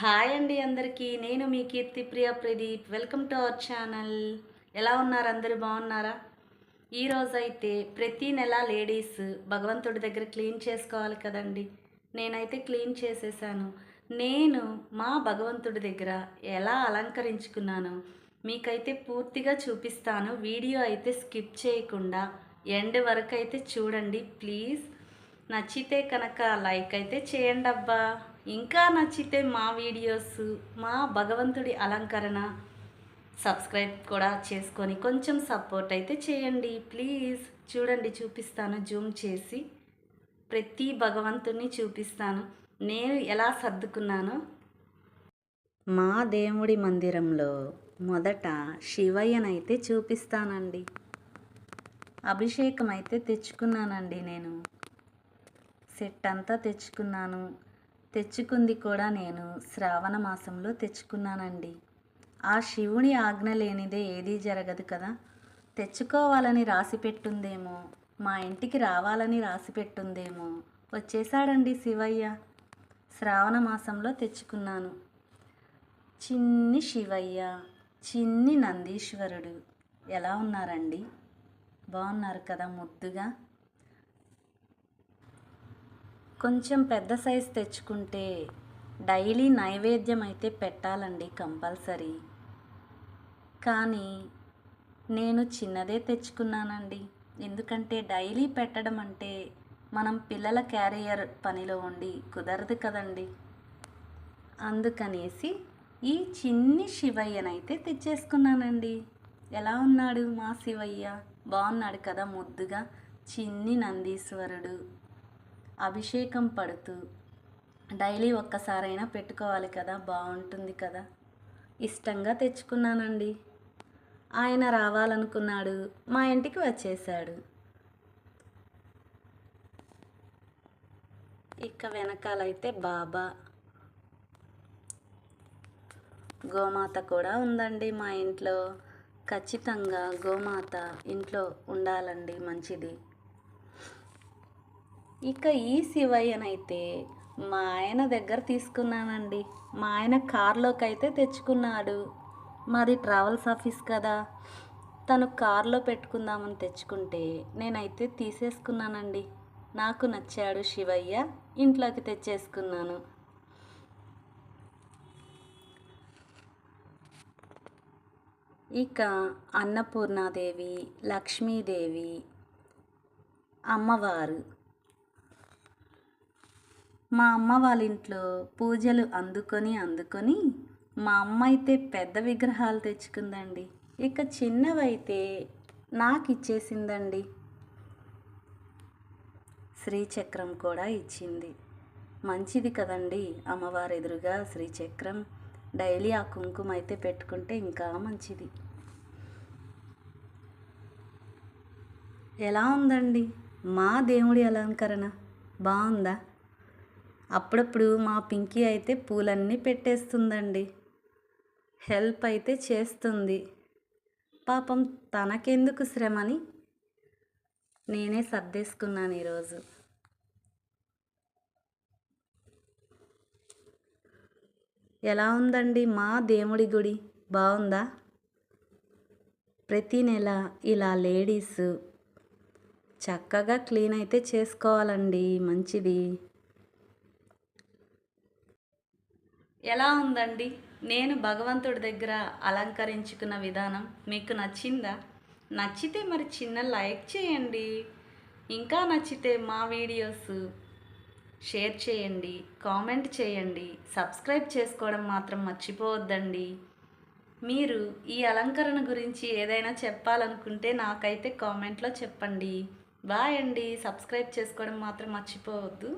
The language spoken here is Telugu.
హాయ్ అండి అందరికీ. నేను మీ Keerthi Priya Pradeep. Welcome to our channel ఎలా ఉన్నారు? అందరూ బాగున్నారా? ఈరోజైతే ప్రతి నెల లేడీస్ భగవంతుడి దగ్గర క్లీన్ చేసుకోవాలి కదండి. నేనైతే క్లీన్ చేసేసాను. నేను మా భగవంతుడి దగ్గర ఎలా అలంకరించుకున్నాను మీకైతే పూర్తిగా చూపిస్తాను. వీడియో అయితే స్కిప్ చేయకుండా ఎండ్ వరకు అయితే చూడండి ప్లీజ్. నచ్చితే కనుక లైక్ అయితే చేయండి అబ్బా ఇంకా నచ్చితే మా వీడియోస్ మా భగవంతుడి అలంకరణ సబ్స్క్రైబ్ కూడా చేసుకొని కొంచెం సపోర్ట్ అయితే చేయండి. ప్లీజ్ చూడండి చూపిస్తాను జూమ్ చేసి ప్రతి భగవంతుడిని చూపిస్తాను. నేను ఎలా సర్దుకున్నానో మా దేవుడి మందిరంలో మొదట శివయ్యనైతే చూపిస్తానండి. అభిషేకం అయితే తెచ్చుకున్నానండి నేను. సెట్ అంతా తెచ్చుకున్నాను. తెచ్చుకుంది కూడా నేను. శ్రావణ మాసంలో తెచ్చుకున్నానండి. ఆ శివుని ఆజ్ఞ లేనిదే ఏదీ జరగదు కదా. తెచ్చుకోవాలని రాసి పెట్టుందేమో. మా ఇంటికి రావాలని రాసి పెట్టుందేమో. వచ్చేసాడండి శివయ్య. శ్రావణ మాసంలో తెచ్చుకున్నాను. చిన్ని శివయ్య చిన్ని నందీశ్వరుడు. ఎలా ఉన్నారండి? బాగున్నారు కదా ముద్దుగా? కొంచెం పెద్ద సైజ్ తెచ్చుకుంటే డైలీ నైవేద్యం అయితే పెట్టాలండి కంపల్సరీ. కానీ నేను చిన్నదే తెచ్చుకున్నానండి. ఎందుకంటే డైలీ పెట్టడం అంటే మనం పిల్లల క్యారియర్ పనిలో ఉండి కుదరదు కదండి. అందుకనేసి ఈ చిన్ని శివయ్యనైతే తెచ్చేసుకున్నానండి. ఎలా ఉన్నాడు మా శివయ్య? బాగున్నాడు కదా ముద్దుగా. చిన్ని నందీశ్వరుడు. అభిషేకం పడుతూ డైలీ ఒక్కసారైనా పెట్టుకోవాలి కదా బాగుంటుంది కదా. ఇష్టంగా తెచ్చుకున్నానండి. ఆయన రావాలనుకున్నాడు మా ఇంటికి వచ్చేసాడు ఇక వెనకాలైతే బాబా. గోమాత కూడా ఉందండి మా ఇంట్లో. ఖచ్చితంగా గోమాత ఇంట్లో ఉండాలండి మంచిది. ఇక ఈ శివయ్యనైతే మా ఆయన దగ్గర తీసుకున్నానండి. మా ఆయన కారులోకి అయితే తెచ్చుకున్నాడు. మాది ట్రావెల్స్ ఆఫీస్ కదా. తను కార్లో పెట్టుకుందామని తెచ్చుకుంటే నేనైతే తీసేసుకున్నానండి. నాకు నచ్చాడు శివయ్య ఇంట్లోకి తెచ్చేసుకున్నాను. ఇక అన్నపూర్ణాదేవి లక్ష్మీదేవి అమ్మవారు మా అమ్మ వాళ్ళ ఇంట్లో పూజలు అందుకొని అందుకొని మా అమ్మ అయితే పెద్ద విగ్రహాలు తెచ్చుకుందండి. ఇక చిన్నవైతే నాకు ఇచ్చేసిందండి శ్రీచక్రం కూడా ఇచ్చింది. మంచిది కదండి అమ్మవారి ఎదురుగా శ్రీచక్రం. డైలీ ఆ కుంకుమ అయితే పెట్టుకుంటే ఇంకా మంచిది. ఎలా ఉందండి? మా దేవుడి అలంకరణ బాగుందా? అప్పుడప్పుడు మా పింకీ అయితే పూలన్నీ పెట్టేస్తుందండి. హెల్ప్ అయితే చేస్తుంది. పాపం తనకెందుకు శ్రమని నేనే సర్దేసుకున్నాను ఈరోజు. ఎలా ఉందండి మా దేవుడి గుడి? బాగుందా? ప్రతి నెల ఇలా లేడీస్ చక్కగా క్లీన్ అయితే చేసుకోవాలండి మంచిది. ఎలా ఉందండి? నేను భగవంతుడి దగ్గర అలంకరించుకున్న విధానం మీకు నచ్చిందా? నచ్చితే మరి చిన్న లైక్ చేయండి. ఇంకా నచ్చితే మా వీడియోస్ షేర్ చేయండి కామెంట్ చేయండి. సబ్స్క్రైబ్ చేసుకోవడం మాత్రం మర్చిపోవద్దండి. మీరు ఈ అలంకరణ గురించి ఏదైనా చెప్పాలనుకుంటే నాకైతే కామెంట్లో చెప్పండి. బాయ్ అండి. సబ్స్క్రైబ్ చేసుకోవడం మాత్రం మర్చిపోవద్దు.